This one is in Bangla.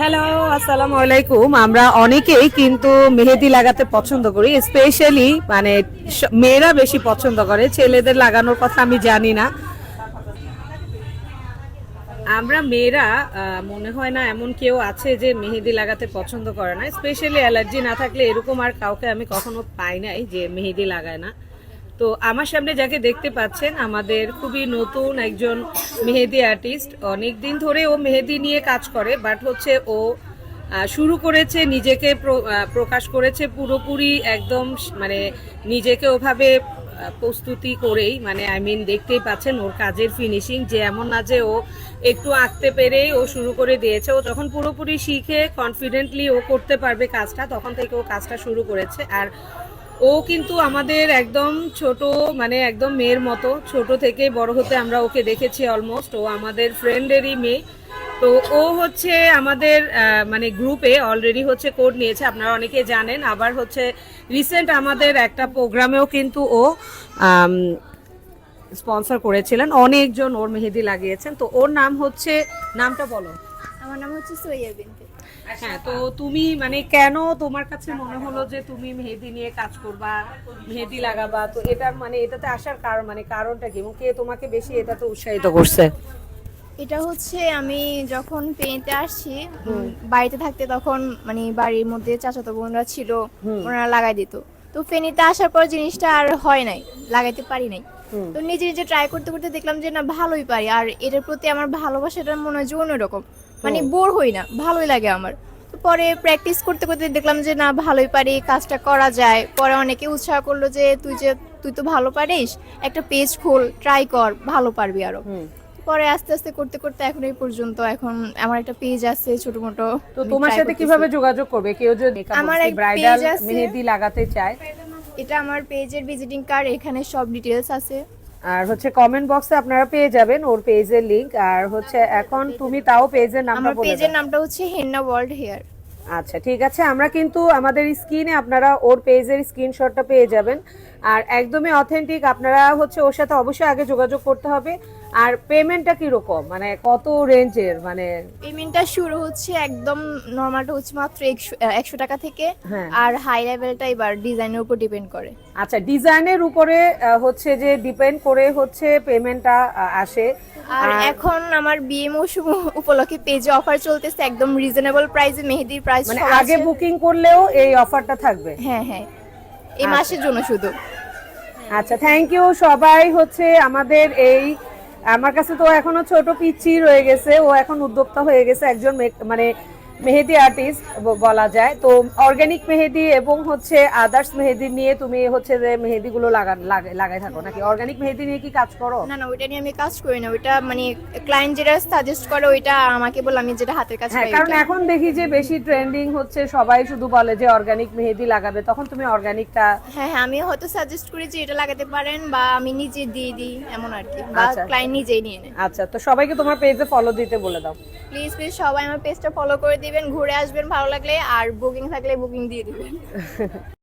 হ্যালো আসসালামু আলাইকুম। আমরা অনেকেই কিন্তু মেহেদি লাগাতে পছন্দ করি স্পেশালি মানে মেয়েরা বেশি পছন্দ করে, ছেলেদের লাগানোর কথা আমি জানি না। আমরা মেয়েরা মনে হয় না এমন কেউ আছে যে মেহেদি লাগাতে পছন্দ করে না স্পেশালি অ্যালার্জি না থাকলে এরকম আর কাউকে আমি কখনো পাই নাই যে মেহেদি লাগায় না। তো আমার সামনে যাকে দেখতে পাচ্ছেন, আমাদের খুবই নতুন একজন মেহেদি আর্টিস্ট অনেক দিন ধরে ও মেহেদি নিয়ে কাজ করে বাট হচ্ছে ও শুরু করেছে, নিজেকে প্রকাশ করেছে পুরোপুরি একদম মানে নিজেকে ওভাবে প্রস্তুতি করেই। মানে আই মিন দেখতেই পাচ্ছেন ওর কাজের ফিনিশিং যে এমন না যে ও একটু আঁকতে পেরেই ও শুরু করে দিয়েছে। ও যখন পুরোপুরি শিখে কনফিডেন্টলি ও করতে পারবে কাজটা, তখন থেকে ও কাজটা শুরু করেছে। আর ও কিন্তু আমাদের একদম ছোট মানে একদম মেয়ের মতো। ছোট থেকে বড় হতে আমরা ওকে দেখেছি অলমোস্ট ও আমাদের ফ্রেন্ডেরই মেয়ে। তো ও হচ্ছে আমাদের মানে গ্রুপে অলরেডি হচ্ছে কোড নিয়েছে, আপনারা অনেকে জানেন। আবার হচ্ছে রিসেন্ট আমাদের একটা প্রোগ্রামেও কিন্তু ও স্পন্সর করেছিলেন। অনেকজন ওর মেহেদি লাগিয়েছেন। তো ওর নাম হচ্ছে, নামটা বলো। আমার নাম হচ্ছে সৈয়া হ্যাঁ তো তুমি মানে কেন তোমার কাছে মনে হলো যে তুমি মেহেদি নিয়ে কাজ করবা মেহেদি লাগাবা? তো এটার মানে এটাতে আসার কারণ মানে কারণটা কি এবং কে তোমাকে বেশি এটাতে উৎসাহিত করছে? এটা হচ্ছে আমি যখন পেতে আসছি বাড়িতে থাকতে তখন মানে বাড়ির মধ্যে চাচাতো বোনরা ছিল ওনারা লাগাই দিত। তো ফেনীতে আসার পর জিনিসটা আর হয় নাই লাগাইতে পারি নাই। তো নিজে নিজে ট্রাই করতে করতে দেখলাম যে না ভালোই পারি। আর এটার প্রতি আমার ভালোবাসাটা মনে হয় যে অন্যরকম। মানে বোর হই না ভালোই লাগে আমার। তো পরে প্র্যাকটিস করতে করতে দেখলাম যে না ভালোই পারি কাজটা করা যায়। পরে অনেকে উৎসাহ করল যে তুই যে তুই তো ভালো পারিস একটা পেজ খোল ট্রাই কর ভালো পারবি আরও। পরে আস্তে আস্তে করতে করতে এখন এই পর্যন্ত এখন আমার একটা পেজ আছে ছোট মোটো তো তোমার সাথে কীভাবে যোগাযোগ করবে? কেউ যদি আমার এক ব্রাইডাল মেহেদি লাগাতে চায়। এটা আমার পেজের ভিজিটিং কার্ড এখানে সব ডিটেলস আছে। আর হচ্ছে কমেন্ট বক্সে আপনারা পেয়ে যাবেন ওর পেজের লিংক আর হচ্ছে এখন তুমি তাও পেজের নামটা আমার বলে পেজের নামটা হচ্ছে হেন্না ওয়ার্ল্ড হেয়ার। আচ্ছা ঠিক আছে। আমরা কিন্তু আমাদের স্ক্রিনে আপনারা ওর পেজের স্ক্রিনশটটা পেয়ে যাবেন। আর একদমই অথেন্টিক আপনারা হচ্ছে ওর সাথে অবশ্যই আগে যোগাযোগ করতে হবে। আর পেমেন্টটা কি রকম মানে কত রেঞ্জের মানে পেমেন্টটা শুরু হচ্ছে একদম নর্মালটা হচ্ছে মাত্র একশো টাকা থেকে। হ্যাঁ। আর হাই লেভেলটা এবার ডিজাইনের উপর ডিপেন্ড করে। আচ্ছা ডিজাইনের উপরে হচ্ছে যে ডিপেন্ড করে হচ্ছে পেমেন্টটা আসে। আর এখন আমার বিয়ে মৌসুম উপলক্ষে পেজে অফার চলতেছে একদম রিজনেবল প্রাইসে মেহেদির প্রাইস মানে আগে বুকিং করলেও এই অফারটা থাকবে? হ্যাঁ হ্যাঁ। এই মাসের জন্য শুধু। আচ্ছা থ্যাংক ইউ সবাই হচ্ছে আমাদের এই আমার কাছে তো এখনও ছোট পিচ্ছি রয়ে গেছে, ও এখন উদ্যোক্তা হয়ে গেছে, একজন মানে মেহেদি আর্টিস্ট বলা যায়। তো অর্গানিক মেহেদি এবং হচ্ছে আদার্স মেহেদি নিয়ে তুমি হচ্ছে যে মেহেদিগুলো লাগান লাগাই থাকো নাকি? অর্গানিক মেহেদি নিয়ে কি কাজ করো? না না ওইটা নিয়ে আমি কাজ করি না। ওইটা মানে ক্লায়েন্ট যেটা সাজেস্ট করে ওইটা আমাকে বলে আমি যেটা হাতের কাছে হ্যাঁ পাই কারণ এখন দেখি যে বেশি ট্রেন্ডিং হচ্ছে সবাই শুধু বলে যে অর্গানিক মেহেদি লাগাবে। তখন তুমি অর্গানিকটা হ্যাঁ হ্যাঁ আমি হয়তো সাজেস্ট করি যে এটা লাগাতে পারেন বা আমি নিজে দিয়ে দিই এমন আর কি বা আচ্ছা। ক্লায়েন্ট নিজেই নিয়ে নেয়। আচ্ছা তো সবাইকে তোমার পেজে ফলো দিতে বলে দাও। প্লিজ প্লিজ সবাই আমার পেজটা ফলো করে দিবেন ঘুরে আসবেন ভালো লাগলে আর বুকিং থাকলে বুকিং দিয়ে দিবেন।